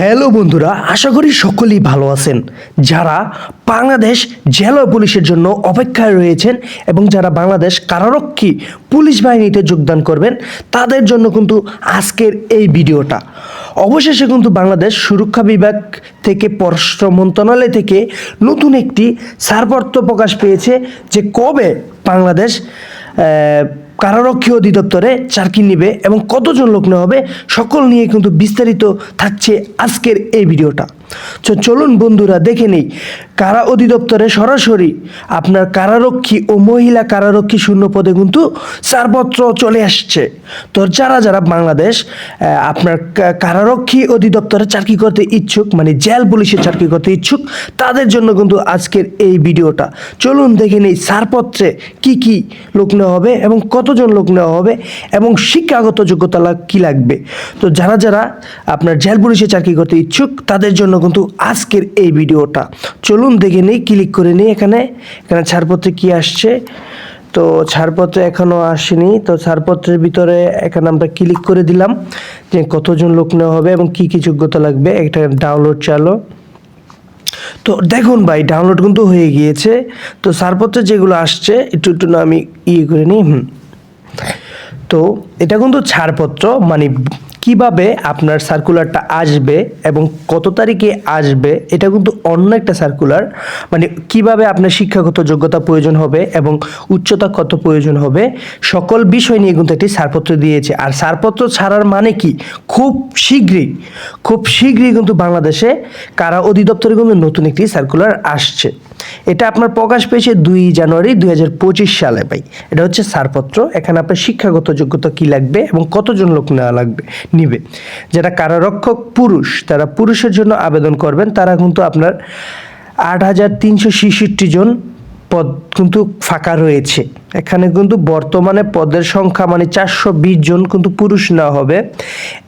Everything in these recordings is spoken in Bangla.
হ্যালো বন্ধুরা, আশা করি সকলেই ভালো আছেন। যারা বাংলাদেশ জেলা পুলিশের জন্য অপেক্ষায় রয়েছেন এবং যারা বাংলাদেশ কারারক্ষী পুলিশ বাহিনীতে যোগদান করবেন, তাদের জন্য কিন্তু আজকের এই ভিডিওটা। অবশেষে কিন্তু বাংলাদেশ সুরক্ষা বিভাগ থেকে পররাষ্ট্র মন্ত্রণালয় থেকে নতুন একটি ছাড়পত্র প্রকাশ পেয়েছে যে কবে বাংলাদেশ কারারক্ষী অধিদপ্তরে চাকরি নিবে এবং কতজন লোক নেওয়া হবে, সকল নিয়ে কিন্তু বিস্তারিত থাকছে আজকের এই ভিডিওটা। তো চলুন বন্ধুরা, দেখে নেই। কারা অধিদপ্তরে সরাসরি আপনার কারারক্ষী ও মহিলা কারারক্ষী শূন্য পদে কিন্তু ছাড়পত্র চলে আসছে। তো যারা যারা বাংলাদেশ আপনার কারারক্ষী অধিদপ্তরে চাকরি করতে ইচ্ছুক মানে জেল পুলিশে চাকরি করতে ইচ্ছুক, তাদের জন্য কিন্তু আজকের এই ভিডিওটা। চলুন দেখে নেই ছাড়পত্রে কি কি লোক নেওয়া হবে এবং কতজন লোক নেওয়া হবে এবং শিক্ষাগত যোগ্যতা কি লাগবে। তো যারা যারা আপনার জেল পুলিশে চাকরি করতে ইচ্ছুক, তাদের জন্য কিন্তু আজকের এই ভিডিওটা, চলুন দেখে নিই ক্লিক করে নিই এখানে। এখানে ছাড়পত্রে কি আসছে? তো ছাড়পত্র এখনও আসেনি, তো ছাড়পত্রের ভিতরে এখানে আমরা ক্লিক করে দিলাম যে কতজন লোক নেওয়া হবে এবং কি কি যোগ্যতা লাগবে, একটা ডাউনলোড চালো। তো দেখুন ভাই ডাউনলোড কিন্তু হয়ে গিয়েছে। তো ছাড়পত্রে যেগুলো আসছে, একটু একটু আমি ইয়ে করে নিই, হুম। তো এটা কিন্তু ছাড়পত্র মানে কীভাবে আপনার সার্কুলারটা আসবে এবং কত তারিখে আসবে, এটা কিন্তু অন্য একটা সার্কুলার মানে কীভাবে আপনার শিক্ষাগত যোগ্যতা প্রয়োজন হবে এবং উচ্চতা কত প্রয়োজন হবে, সকল বিষয় নিয়ে কিন্তু একটি ছাড়পত্র দিয়েছে। আর ছাড়পত্র ছাড়ার মানে কি? খুব শীঘ্রই খুব শীঘ্রই কিন্তু বাংলাদেশে কারা অধিদপ্তরে কিন্তু নতুন একটি সার্কুলার আসছে। এটা আপনার প্রকাশ পেয়েছে দুই জানুয়ারি দুই হাজার পঁচিশ সালে ভাই। এটা হচ্ছে ছাড়পত্র। এখানে আপনার শিক্ষাগত যোগ্যতা কি লাগবে এবং কতজন লোক নেওয়া লাগবে, নিবে। যারা কারারক্ষক পুরুষ, তারা পুরুষের জন্য আবেদন করবেন, তারা কিন্তু আপনার আট হাজার তিনশো ছেষট্টি জন পদ কিন্তু ফাঁকা রয়েছে। এখানে কিন্তু বর্তমানে পদের সংখ্যা মানে চারশো বিশ জন কিন্তু পুরুষ নেওয়া হবে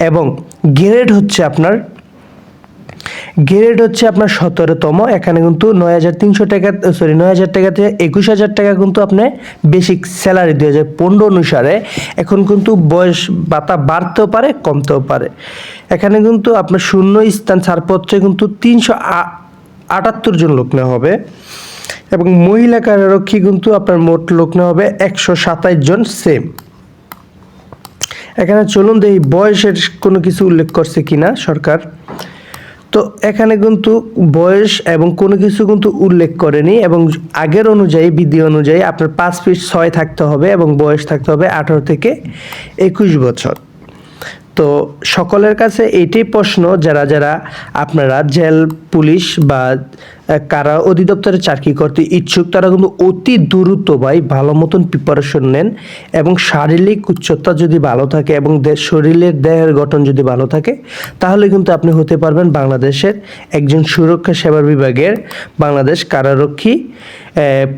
এবং গ্রেড হচ্ছে আপনার গ্রেড হচ্ছে আপনার সতেরোতম, এখানে কিন্তু নয় হাজার তিনশো টাকা সরি নয় হাজার টাকা থেকে একুশ হাজার টাকা কিন্তু আপনি বেসিক স্যালারি দুই হাজার পনেরো অনুসারে। এখন কিন্তু বয়স বাতা বাড়তেও পারে, কমতেও পারে। এখানে কিন্তু আপনার শূন্য স্থান ছাড়পত্রে কিন্তু তিনশো আটাত্তর জন লোক নেওয়া হবে। এবং মহিলা কারারক্ষী কিন্তু আপনার মোট লোক নেওয়া হবে একশো সাতাইশ জন সেম এখানে চলুন দেখি বয়সের কোনো কিছু উল্লেখ করছে কিনা সরকার। তো এখানে কিন্তু বয়স এবং কোনো কিছু কিন্তু উল্লেখ করেনি এবং আগের অনুযায়ী, বিধি অনুযায়ী আপনার পাঁচ ফিট ছয় থাকতে হবে এবং বয়স থাকতে হবে আঠারো থেকে একুশ বছর। তো সকলের কাছে এটি প্রশ্ন, যারা যারা আপনারা জেল, পুলিশ বা কারা অধিদপ্তরে চাকরি করতে ইচ্ছুক, তারা কিন্তু অতি দ্রুত ভাই ভালো মতন প্রিপারেশন নেন এবং শারীরিক উচ্চতা যদি ভালো থাকে এবং শরীরের দেহের গঠন যদি ভালো থাকে, তাহলে কিন্তু আপনি হতে পারবেন বাংলাদেশের একজন সুরক্ষা সেবা বিভাগের বাংলাদেশ কারারক্ষী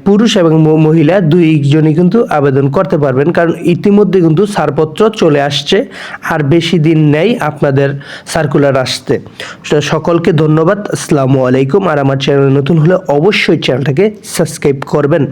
পুরুষ এবং মহিলা দুইজনই কিন্তু আবেদন করতে পারবেন। কারণ ইতিমধ্যে কিন্তু ছাড়পত্র চলে আসছে, আর বেশি দিন নেই আপনাদের সার্কুলার আসতে। সকলকে ধন্যবাদ, আসসালামু আলাইকুম, আর আমার চ্যানেল নতুন হলে অবশ্যই চ্যানেলটাকে সাবস্ক্রাইব করবেন।